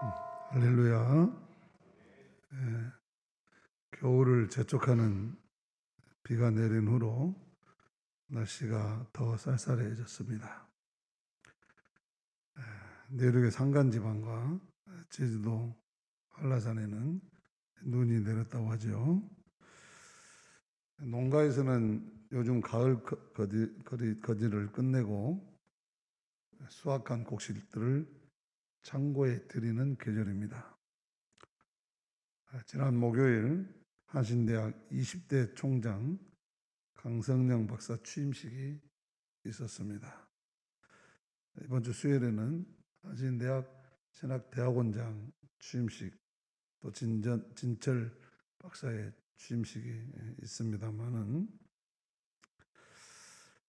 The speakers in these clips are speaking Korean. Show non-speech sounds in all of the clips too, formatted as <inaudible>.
할렐루야. 예, 겨울을 재촉하는 비가 내린 후로 날씨가 더 쌀쌀해졌습니다. 예, 내륙의 산간지방과 제주도 한라산에는 눈이 내렸다고 하죠. 농가에서는 요즘 가을 거- 거지, 거리, 거지를 끝내고 수확한 곡식들을 창고에 들이는 계절입니다. 아, 지난 목요일 한신대학 20대 총장 강성령 박사 취임식이 있었습니다. 이번 주 수요일에는 한신대학 신학대학원장 취임식 또 진전, 진철 박사의 취임식이 있습니다만은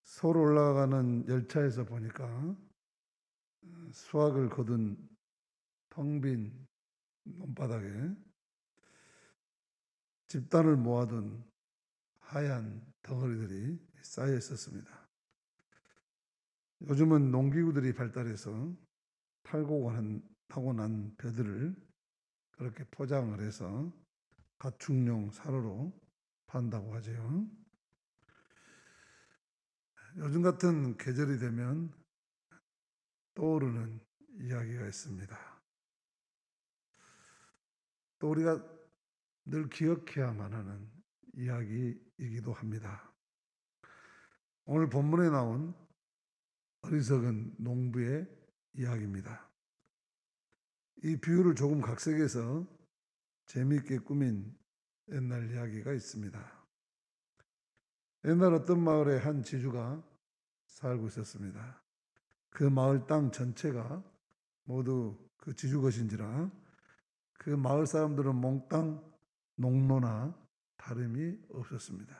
서울 올라가는 열차에서 보니까 수학을 거둔 텅 빈 논바닥에 집단을 모아둔 하얀 덩어리들이 쌓여 있었습니다. 요즘은 농기구들이 발달해서 탈곡한 타고난 벼들을 그렇게 포장을 해서 가축용 사료로 판다고 하죠. 요즘 같은 계절이 되면 떠오르는 이야기가 있습니다. 또 우리가 늘 기억해야만 하는 이야기이기도 합니다. 오늘 본문에 나온 어리석은 농부의 이야기입니다. 이 비유를 조금 각색해서 재미있게 꾸민 옛날 이야기가 있습니다. 옛날 어떤 마을에 한 지주가 살고 있었습니다. 그 마을 땅 전체가 모두 그 지주 것인지라 그 마을 사람들은 몽땅 농노나 다름이 없었습니다.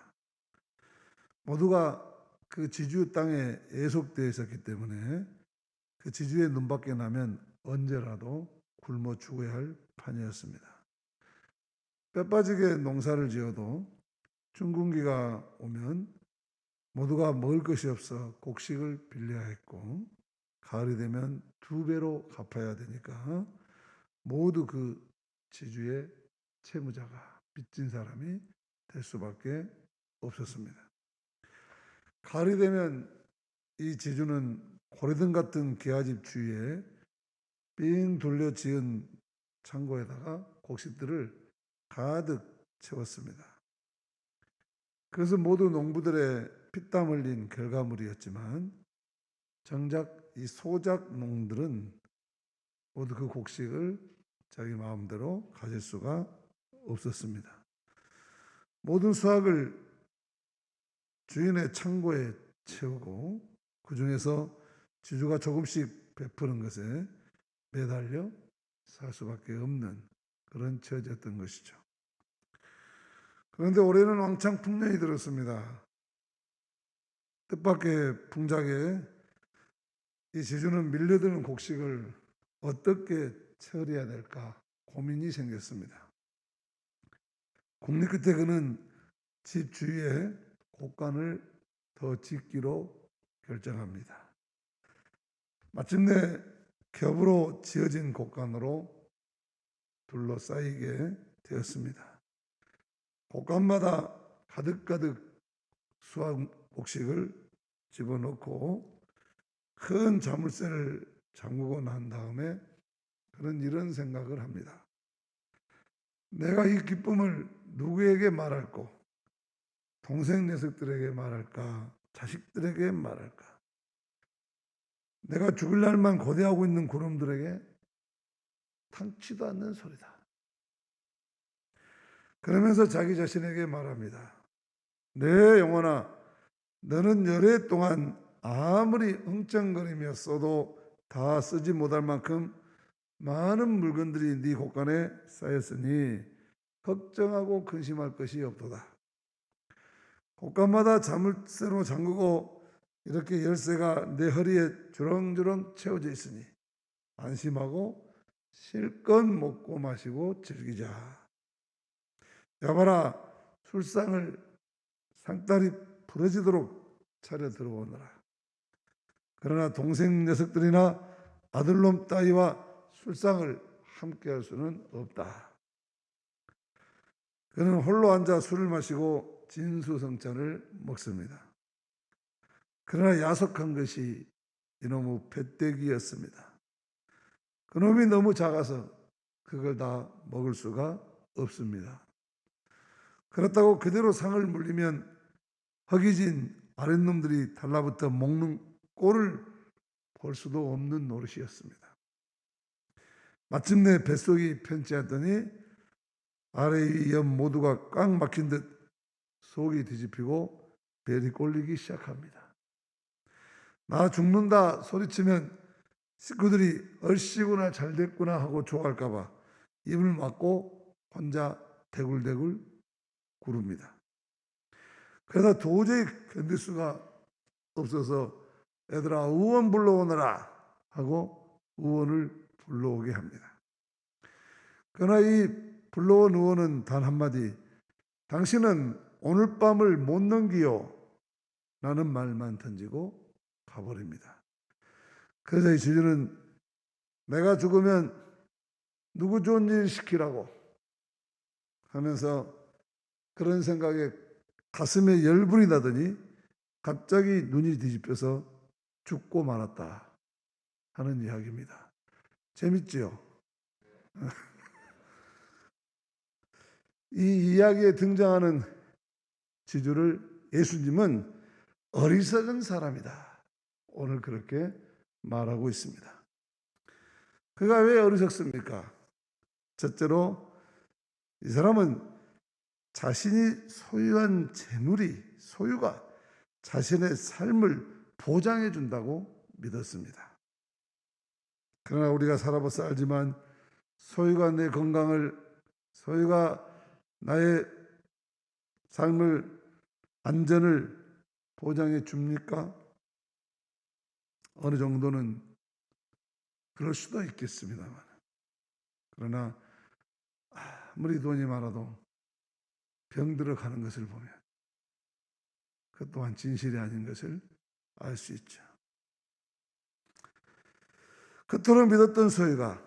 모두가 그 지주 땅에 애속되어 있었기 때문에 그 지주의 눈밖에 나면 언제라도 굶어 죽어야 할 판이었습니다. 빼빠지게 농사를 지어도 중군기가 오면 모두가 먹을 것이 없어 곡식을 빌려야 했고 가을이 되면 두 배로 갚아야 되니까 모두 그 지주의 채무자가 빚진 사람이 될 수밖에 없었습니다. 가을이 되면 이 지주는 고래등 같은 개화집 주위에 삥 둘려 지은 창고에다가 곡식들을 가득 채웠습니다. 그래서 모두 농부들의 피땀 흘린 결과물이었지만 정작 이 소작 농들은 모두 그 곡식을 자기 마음대로 가질 수가 없었습니다. 모든 수확을 주인의 창고에 채우고 그 중에서 지주가 조금씩 베푸는 것에 매달려 살 수밖에 없는 그런 처지였던 것이죠. 그런데 올해는 왕창 풍년이 들었습니다. 뜻밖의 풍작에 이 지주는 밀려드는 곡식을 어떻게 처리해야 될까 고민이 생겼습니다. 국리 끝에 그는 집 주위에 곡간을 더 짓기로 결정합니다. 마침내 겹으로 지어진 곡간으로 둘러싸이게 되었습니다. 곡간마다 가득가득 수확 곡식을 집어넣고 큰 자물쇠를 잠그고 난 다음에 그는 이런 생각을 합니다. 내가 이 기쁨을 누구에게 말할고 동생 녀석들에게 말할까 자식들에게 말할까 내가 죽을 날만 고대하고 있는 구름들에게 탕치도 않는 소리다. 그러면서 자기 자신에게 말합니다. 내 영혼아, 너는 열해 동안 아무리 엉쩡거리며 써도 다 쓰지 못할 만큼 많은 물건들이 네 곳간에 쌓였으니 걱정하고 근심할 것이 없도다. 곳간마다 자물쇠로 잠그고 이렇게 열쇠가 내 허리에 주렁주렁 채워져 있으니 안심하고 실컷 먹고 마시고 즐기자. 여봐라 술상을 상다리 부러지도록 차려 들어오너라. 그러나 동생 녀석들이나 아들놈 따위와 술상을 함께 할 수는 없다. 그는 홀로 앉아 술을 마시고 진수성찬을 먹습니다. 그러나 야속한 것이 이놈의 패대기였습니다. 그놈이 너무 작아서 그걸 다 먹을 수가 없습니다. 그렇다고 그대로 상을 물리면 허기진 아랫놈들이 달라붙어 먹는 꼴을 볼 수도 없는 노릇이었습니다. 마침내 뱃속이 편치하더니 아래 위옆 모두가 꽉 막힌 듯 속이 뒤집히고 벨이 꼴리기 시작합니다. 나 죽는다 소리치면 식구들이 얼씨구나 잘 됐구나 하고 좋아할까봐 입을 막고 혼자 대굴대굴 구릅니다. 그러다 도저히 견딜 수가 없어서 애들아 의원 불러오너라 하고 의원을 불러오게 합니다. 그러나 이 불러온 의원은 단 한마디 당신은 오늘 밤을 못 넘기요 라는 말만 던지고 가버립니다. 그래서 이 주주는 내가 죽으면 누구 좋은 일 시키라고 하면서 그런 생각에 가슴에 열불이 나더니 갑자기 눈이 뒤집혀서 죽고 말았다 하는 이야기입니다. 재밌지요? <laughs> 이 이야기에 등장하는 지주를 예수님은 어리석은 사람이다. 오늘 그렇게 말하고 있습니다. 그가 왜 어리석습니까? 첫째로 이 사람은 자신이 소유한 재물이 소유가 자신의 삶을 보장해 준다고 믿었습니다. 그러나 우리가 살아봐서 알지만 소유가 내 건강을 소유가 나의 삶을 안전을 보장해 줍니까? 어느 정도는 그럴 수도 있겠습니다만 그러나 아무리 돈이 많아도 병들어 가는 것을 보면 그 또한 진실이 아닌 것을 알 수 있죠. 그토록 믿었던 소유가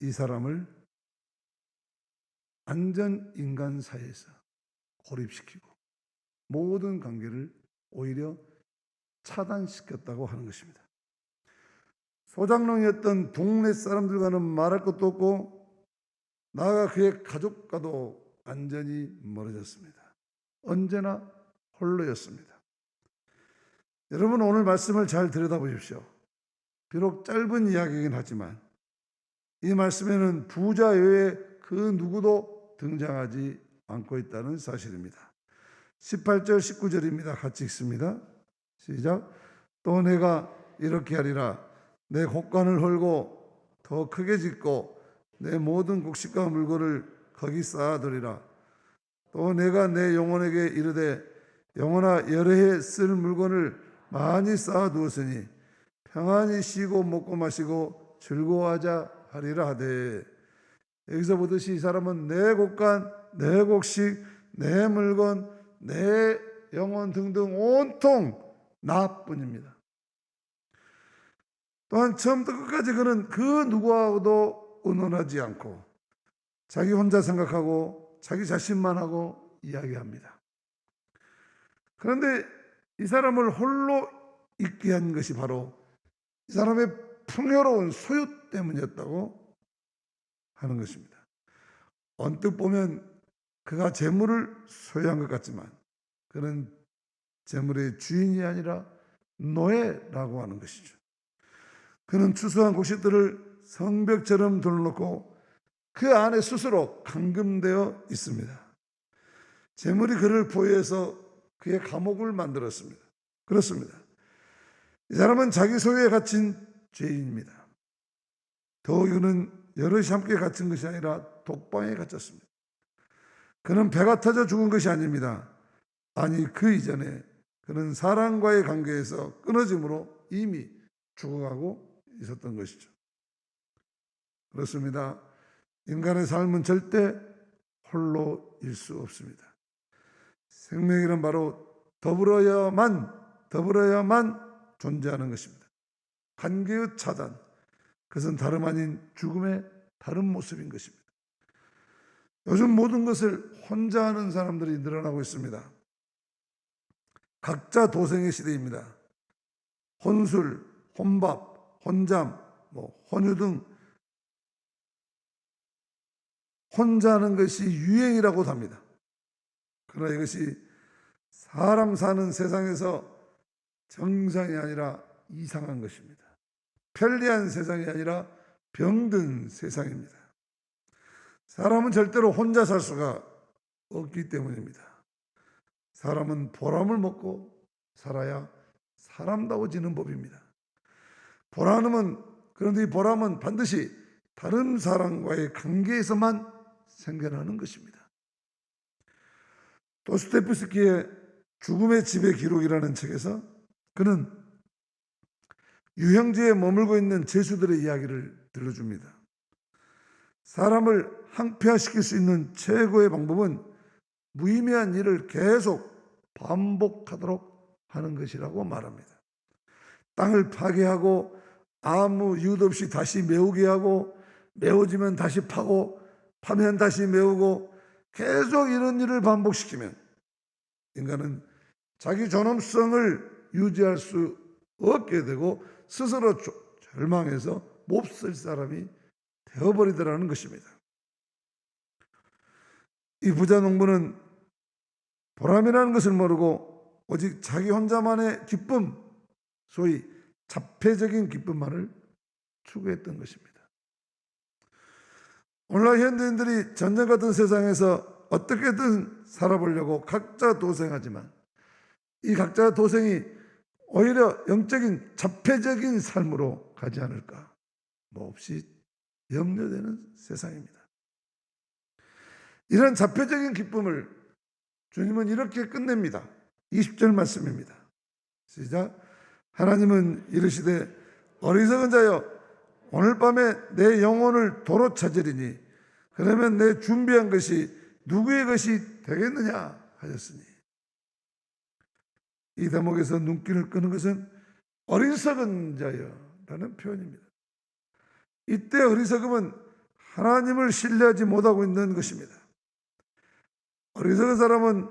이 사람을 안전 인간 사이에서 고립시키고 모든 관계를 오히려 차단시켰다고 하는 것입니다. 소장농이었던 동네 사람들과는 말할 것도 없고 나아가 그의 가족과도 완전히 멀어졌습니다. 언제나 홀로였습니다. 여러분 오늘 말씀을 잘 들여다보십시오. 비록 짧은 이야기이긴 하지만 이 말씀에는 부자 외에 그 누구도 등장하지 않고 있다는 사실입니다. 18절 19절입니다. 같이 읽습니다. 시작. 또 내가 이렇게 하리라 내 곡간을 헐고 더 크게 짓고 내 모든 곡식과 물건을 거기 쌓아두리라. 또 내가 내 영혼에게 이르되 영혼아 여러 해 쓸 물건을 많이 쌓아 두었으니 평안히 쉬고 먹고 마시고 즐거워하자 하리라 하되 여기서 보듯이 이 사람은 내 곡간, 내 곡식, 내 물건, 내 영혼 등등 온통 나뿐입니다. 또한 처음부터 끝까지 그는 그 누구하고도 의논하지 않고 자기 혼자 생각하고 자기 자신만 하고 이야기합니다. 그런데 이 사람을 홀로 있게 한 것이 바로 이 사람의 풍요로운 소유 때문이었다고 하는 것입니다. 언뜻 보면 그가 재물을 소유한 것 같지만 그는 재물의 주인이 아니라 노예라고 하는 것이죠. 그는 추수한 곡식들을 성벽처럼 둘러놓고 그 안에 스스로 감금되어 있습니다. 재물이 그를 보유해서 그의 감옥을 만들었습니다. 그렇습니다. 이 사람은 자기 소유에 갇힌 죄인입니다. 더욱이 그는 여럿이 함께 갇힌 것이 아니라 독방에 갇혔습니다. 그는 배가 터져 죽은 것이 아닙니다. 아니 그 이전에 그는 사람과의 관계에서 끊어짐으로 이미 죽어가고 있었던 것이죠. 그렇습니다. 인간의 삶은 절대 홀로일 수 없습니다. 생명이란 바로 더불어야만 더불어야만 존재하는 것입니다. 관계의 차단, 그것은 다름 아닌 죽음의 다른 모습인 것입니다. 요즘 모든 것을 혼자 하는 사람들이 늘어나고 있습니다. 각자 도생의 시대입니다. 혼술, 혼밥, 혼잠, 뭐 혼유 등 혼자 하는 것이 유행이라고 합니다. 그러나 이것이 사람 사는 세상에서 정상이 아니라 이상한 것입니다. 편리한 세상이 아니라 병든 세상입니다. 사람은 절대로 혼자 살 수가 없기 때문입니다. 사람은 보람을 먹고 살아야 사람다워지는 법입니다. 보람은 그런데 이 보람은 반드시 다른 사람과의 관계에서만 생겨나는 것입니다. 도스테프스키의 죽음의 집의 기록이라는 책에서 그는 유형지에 머물고 있는 제수들의 이야기를 들려줍니다. 사람을 항폐화시킬 수 있는 최고의 방법은 무의미한 일을 계속 반복하도록 하는 것이라고 말합니다. 땅을 파괴하고 아무 이유 없이 다시 메우게 하고 메워지면 다시 파고 파면 다시 메우고 계속 이런 일을 반복시키면 인간은 자기 존엄성을 유지할 수 없게 되고 스스로 절망해서 몹쓸 사람이 되어버리더라는 것입니다. 이 부자 농부는 보람이라는 것을 모르고 오직 자기 혼자만의 기쁨, 소위 자폐적인 기쁨만을 추구했던 것입니다. 오늘날 현대인들이 전쟁 같은 세상에서 어떻게든 살아보려고 각자 도생하지만 이 각자 도생이 오히려 영적인 자폐적인 삶으로 가지 않을까 몹시 염려되는 세상입니다. 이런 자폐적인 기쁨을 주님은 이렇게 끝냅니다. 20절 말씀입니다. 시작. 하나님은 이르시되 어리석은 자여 오늘 밤에 내 영혼을 도로 찾으리니 그러면 내 준비한 것이 누구의 것이 되겠느냐 하셨으니 이 대목에서 눈길을 끄는 것은 어리석은 자여라는 표현입니다. 이때 어리석음은 하나님을 신뢰하지 못하고 있는 것입니다. 어리석은 사람은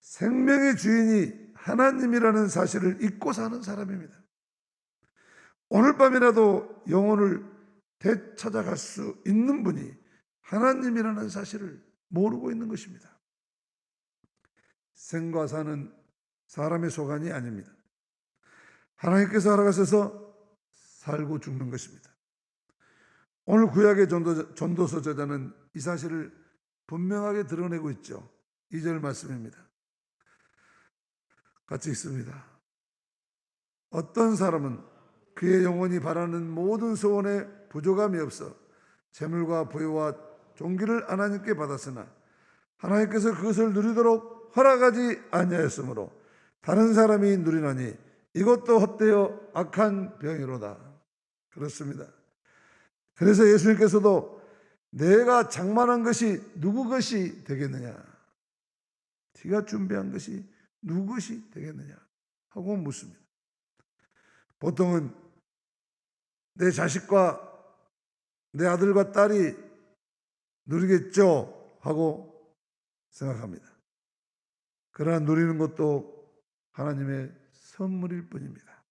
생명의 주인이 하나님이라는 사실을 잊고 사는 사람입니다. 오늘 밤이라도 영혼을 되찾아갈 수 있는 분이 하나님이라는 사실을 모르고 있는 것입니다. 생과 사는 사람의 소관이 아닙니다. 하나님께서 알아가셔서 살고 죽는 것입니다. 오늘 구약의 전도, 전도서 저자는 이 사실을 분명하게 드러내고 있죠. 2절 말씀입니다. 같이 있습니다. 어떤 사람은 그의 영혼이 바라는 모든 소원에 부족함이 없어 재물과 부여와 종기를 하나님께 받았으나 하나님께서 그것을 누리도록 허락하지 아니하였으므로 다른 사람이 누리나니 이것도 헛되어 악한 병이로다. 그렇습니다. 그래서 예수님께서도 내가 장만한 것이 누구 것이 되겠느냐? 네가 준비한 것이 누구 것이 되겠느냐? 하고 묻습니다. 보통은 내 자식과 내 아들과 딸이 누리겠죠 하고 생각합니다. 그러나 누리는 것도 하나님의 선물일 뿐입니다.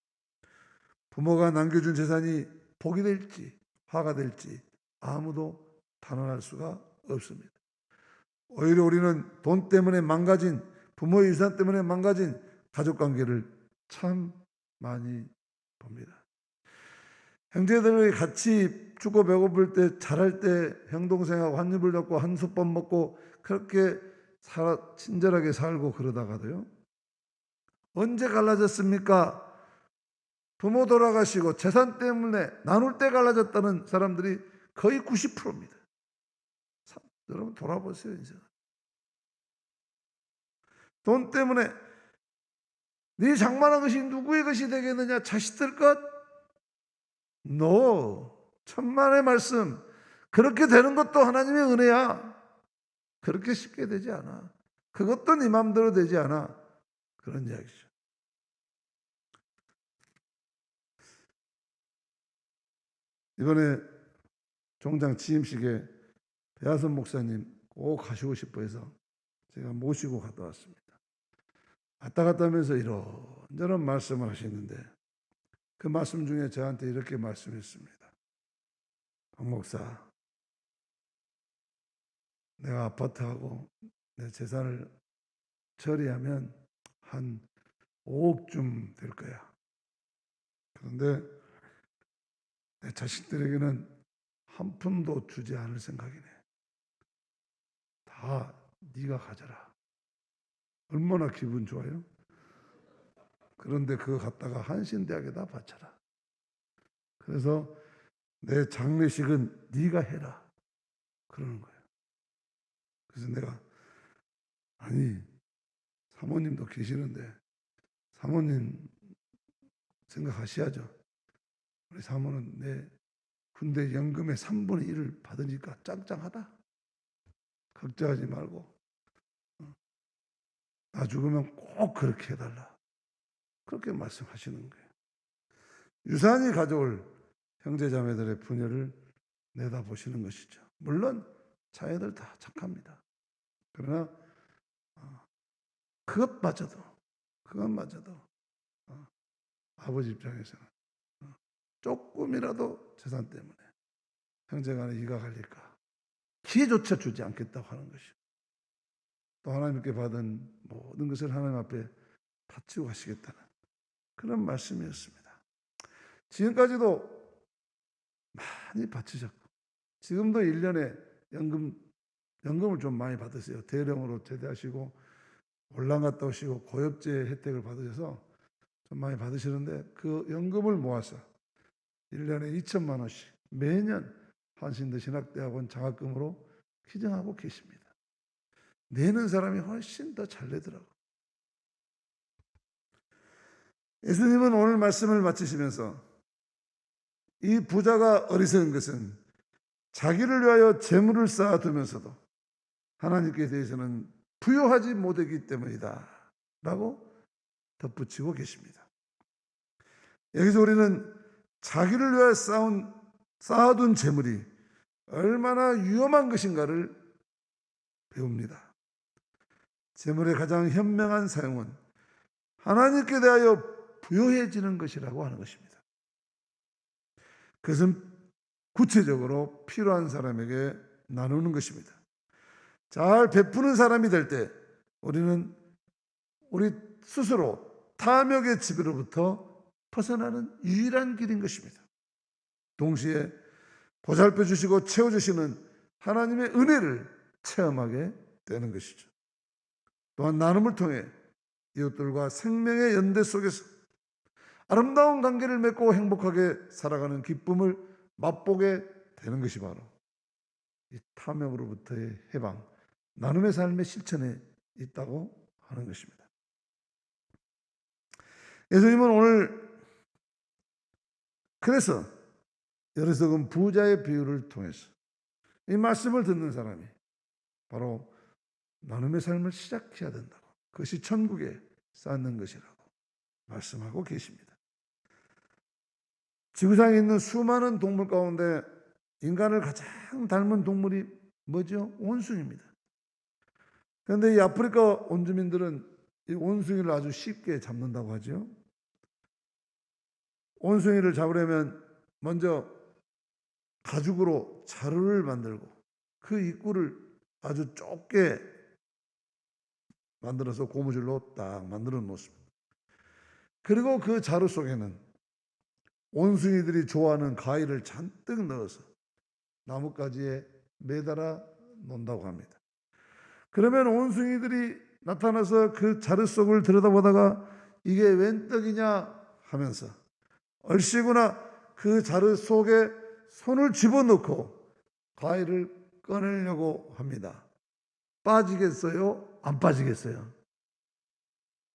부모가 남겨준 재산이 복이 될지 화가 될지 아무도 단언할 수가 없습니다. 오히려 우리는 돈 때문에 망가진 부모의 유산 때문에 망가진 가족 관계를 참 많이 봅니다. 형제들이 같이 죽고 배고플 때 잘할 때 형 동생하고 한 입을 잡고 한 솥밥 먹고 그렇게 살아, 친절하게 살고 그러다가도요. 언제 갈라졌습니까? 부모 돌아가시고 재산 때문에 나눌 때 갈라졌다는 사람들이 거의 90%입니다. 여러분 돌아보세요, 인생. 돈 때문에 네 장만한 것이 누구의 것이 되겠느냐? 자식들 것? No. 천만의 말씀. 그렇게 되는 것도 하나님의 은혜야. 그렇게 쉽게 되지 않아. 그것도 네 마음대로 되지 않아. 그런 이야기죠. 이번에 종장 취임식에 배하선 목사님 꼭 가시고 싶어 해서 제가 모시고 갔다 왔습니다. 왔다 갔다 하면서 이런저런 말씀을 하시는데 그 말씀 중에 저한테 이렇게 말씀했습니다. 박 목사, 내가 아파트하고 내 재산을 처리하면 한 5억쯤 될 거야. 그런데 내 자식들에게는 한 푼도 주지 않을 생각이네. 다 네가 가져라. 얼마나 기분 좋아요? 그런데 그거 갖다가 한신대학에다 바쳐라. 그래서 내 장례식은 네가 해라. 그러는 거예요. 그래서 내가 아니 사모님도 계시는데 사모님 생각하셔야죠. 우리 사모는 내 군대 연금의 3분의 1을 받으니까 짱짱하다. 걱정하지 말고 어, 나 죽으면 꼭 그렇게 해달라. 그렇게 말씀하시는 거예요. 유산이 가져올 형제자매들의 분열을 내다보시는 것이죠. 물론 자녀들 다 착합니다. 그러나 어, 그것마저도 그것마저도 어, 아버지 입장에서는 어, 조금이라도 재산 때문에 형제간에 이가 갈릴까 기회조차 주지 않겠다고 하는 것이요. 또 하나님께 받은 모든 것을 하나님 앞에 바치고 가시겠다는 그런 말씀이었습니다. 지금까지도 많이 바치셨고 지금도 1년에 연금 연금을 좀 많이 받으세요. 대령으로 제대하시고 올랑 갔다 오시고 고엽제 혜택을 받으셔서 좀 많이 받으시는데 그 연금을 모아서 1년에 2천만 원씩 매년 한신대 신학대학원 장학금으로 기증하고 계십니다. 내는 사람이 훨씬 더 잘 내더라고. 예수님은 오늘 말씀을 마치시면서 이 부자가 어리석은 것은 자기를 위하여 재물을 쌓아두면서도 하나님께 대해서는 부여하지 못하기 때문이다. 라고 덧붙이고 계십니다. 여기서 우리는 자기를 위하여 쌓은, 쌓아둔 재물이 얼마나 위험한 것인가를 배웁니다. 재물의 가장 현명한 사용은 하나님께 대하여 부여해지는 것이라고 하는 것입니다. 그것은 구체적으로 필요한 사람에게 나누는 것입니다. 잘 베푸는 사람이 될 때 우리는 우리 스스로 탐욕의 지배로부터 벗어나는 유일한 길인 것입니다. 동시에 보살펴 주시고 채워 주시는 하나님의 은혜를 체험하게 되는 것이죠. 또한 나눔을 통해 이웃들과 생명의 연대 속에서 아름다운 관계를 맺고 행복하게 살아가는 기쁨을 맛보게 되는 것이 바로 이 탐욕으로부터의 해방, 나눔의 삶의 실천에 있다고 하는 것입니다. 예수님은 오늘 그래서 여리석은 부자의 비유를 통해서 이 말씀을 듣는 사람이 바로 나눔의 삶을 시작해야 된다고 그것이 천국에 쌓는 것이라고 말씀하고 계십니다. 지구상에 있는 수많은 동물 가운데 인간을 가장 닮은 동물이 뭐죠? 원숭이입니다. 그런데 이 아프리카 원주민들은 이 원숭이를 아주 쉽게 잡는다고 하죠. 원숭이를 잡으려면 먼저 가죽으로 자루를 만들고 그 입구를 아주 좁게 만들어서 고무줄로 딱 만들어 놓습니다. 그리고 그 자루 속에는 원숭이들이 좋아하는 가위를 잔뜩 넣어서 나뭇가지에 매달아 놓는다고 합니다. 그러면 원숭이들이 나타나서 그 자루 속을 들여다보다가 이게 웬 떡이냐 하면서 얼씨구나 그 자루 속에 손을 집어넣고 가위를 꺼내려고 합니다. 빠지겠어요? 안 빠지겠어요?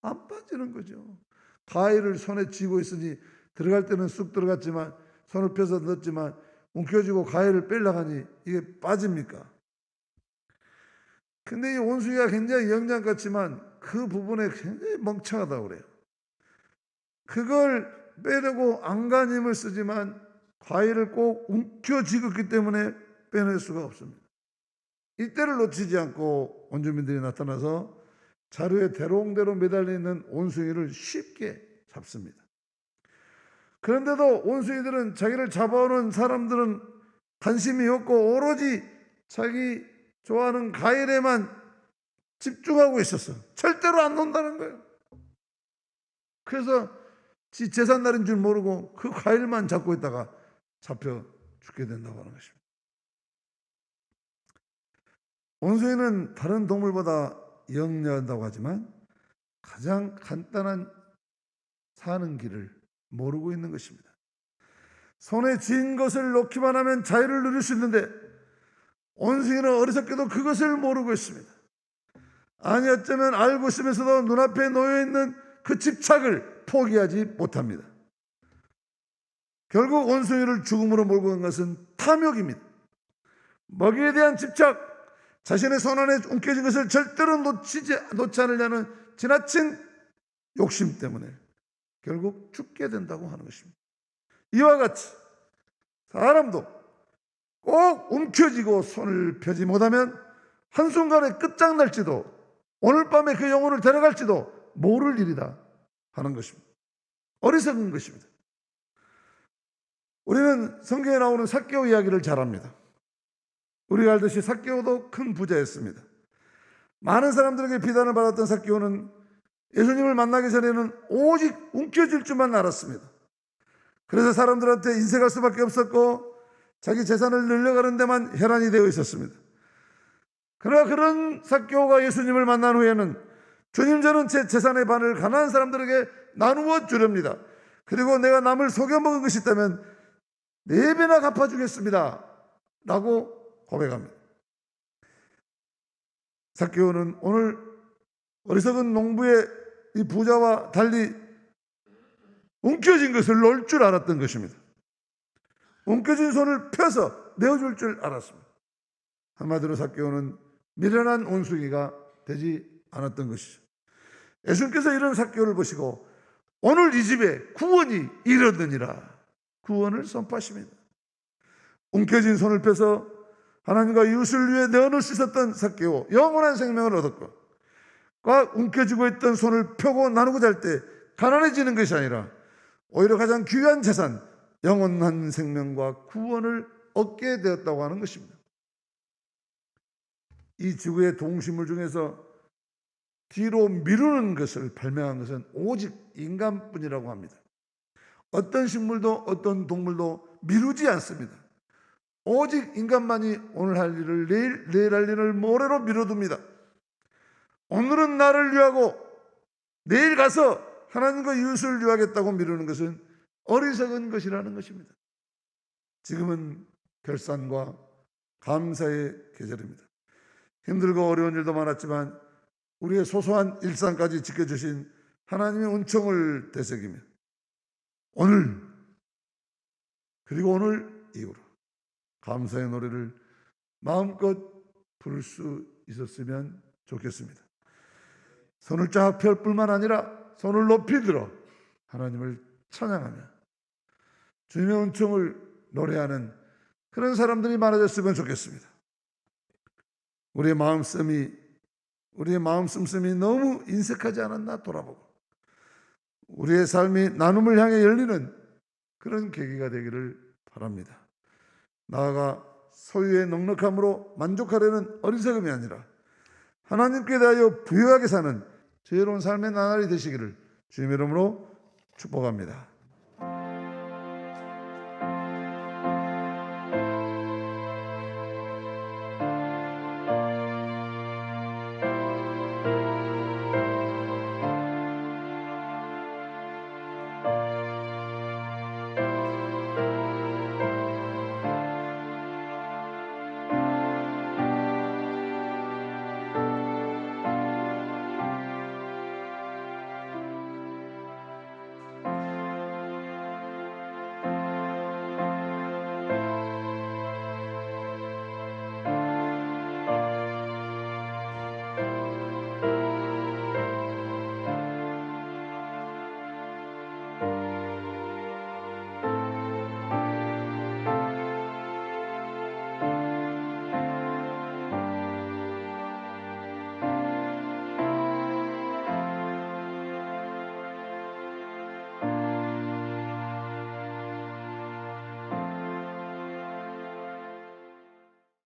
안 빠지는 거죠. 가위를 손에 쥐고 있으니 들어갈 때는 쑥 들어갔지만 손을 펴서 넣었지만 움켜쥐고 가위를 빼려고 하니 이게 빠집니까? 근데 이 원숭이가 굉장히 영장 같지만 그 부분에 굉장히 멍청하다고 그래요. 그걸 빼려고 안간힘을 쓰지만 과일을 꼭 움켜쥐었기 때문에 빼낼 수가 없습니다. 이때를 놓치지 않고 원주민들이 나타나서 자루에 대롱대로 매달려 있는 원숭이를 쉽게 잡습니다. 그런데도 원숭이들은 자기를 잡아오는 사람들은 관심이 없고 오로지 자기 좋아하는 과일에만 집중하고 있었어. 절대로 안 논다는 거예요. 그래서 지 재산 날인 줄 모르고 그 과일만 잡고 있다가 잡혀 죽게 된다고 하는 것입니다. 원숭이는 다른 동물보다 영리하다고 하지만 가장 간단한 사는 길을 모르고 있는 것입니다. 손에 쥔 것을 놓기만 하면 자유를 누릴 수 있는데 원숭이는 어리석게도 그것을 모르고 있습니다. 아니 어쩌면 알고 있으면서도 눈앞에 놓여 있는 그 집착을 포기하지 못합니다. 결국 원숭이를 죽음으로 몰고 간 것은 탐욕입니다. 먹이에 대한 집착, 자신의 손 안에 움켜진 것을 절대로 놓치지, 놓지 않으려는 지나친 욕심 때문에 결국 죽게 된다고 하는 것입니다. 이와 같이 사람도 꼭 움켜쥐고 손을 펴지 못하면 한순간에 끝장날지도 오늘 밤에 그 영혼을 데려갈지도 모를 일이다 하는 것입니다. 어리석은 것입니다. 우리는 성경에 나오는 사개오 이야기를 잘 압니다. 우리가 알듯이 사개오도 큰 부자였습니다. 많은 사람들에게 비단을 받았던 사개오는 예수님을 만나기 전에는 오직 움켜질 줄만 알았습니다. 그래서 사람들한테 인색할 수밖에 없었고 자기 재산을 늘려가는 데만 혈안이 되어 있었습니다. 그러나 그런 사개오가 예수님을 만난 후에는 주님 저는 제 재산의 반을 가난한 사람들에게 나누어 주렵니다. 그리고 내가 남을 속여 먹은 것이 있다면 네 배나 갚아주겠습니다. 라고 고백합니다. 사개오는 오늘 어리석은 농부의 이 부자와 달리 움켜진 것을 놓을 줄 알았던 것입니다. 움켜진 손을 펴서 내어줄 줄 알았습니다. 한마디로 사개오는 미련한 온숭이가 되지 않았던 것이죠. 예수님께서 이런 사개오를 보시고 오늘 이 집에 구원이 이르느니라 구원을 선포하십니다. 움켜진 손을 펴서 하나님과 이웃을 위해 내어놓을 수 있었던 사개오 영원한 생명을 얻었고 꽉 움켜쥐고 있던 손을 펴고 나누고자 할때 가난해지는 것이 아니라 오히려 가장 귀한 재산 영원한 생명과 구원을 얻게 되었다고 하는 것입니다. 이 지구의 동식물 중에서 뒤로 미루는 것을 발명한 것은 오직 인간뿐이라고 합니다. 어떤 식물도 어떤 동물도 미루지 않습니다. 오직 인간만이 오늘 할 일을 내일, 내일 할 일을 모레로 미뤄둡니다. 오늘은 나를 위하고 내일 가서 하나님과 이웃을 위하겠다고 미루는 것은 어리석은 것이라는 것입니다. 지금은 결산과 감사의 계절입니다. 힘들고 어려운 일도 많았지만 우리의 소소한 일상까지 지켜주신 하나님의 은총을 되새기며 오늘 그리고 오늘 이후로 감사의 노래를 마음껏 부를 수 있었으면 좋겠습니다. 손을 쫙 펼 뿐만 아니라 손을 높이 들어 하나님을 찬양하며 주님의 은총을 노래하는 그런 사람들이 많아졌으면 좋겠습니다. 우리의 마음씀이 우리의 마음 씀씀이 너무 인색하지 않았나 돌아보고 우리의 삶이 나눔을 향해 열리는 그런 계기가 되기를 바랍니다. 나아가 소유의 넉넉함으로 만족하려는 어리석음이 아니라 하나님께 대하여 부유하게 사는 지혜로운 삶의 나날이 되시기를 주님의 이름으로 축복합니다.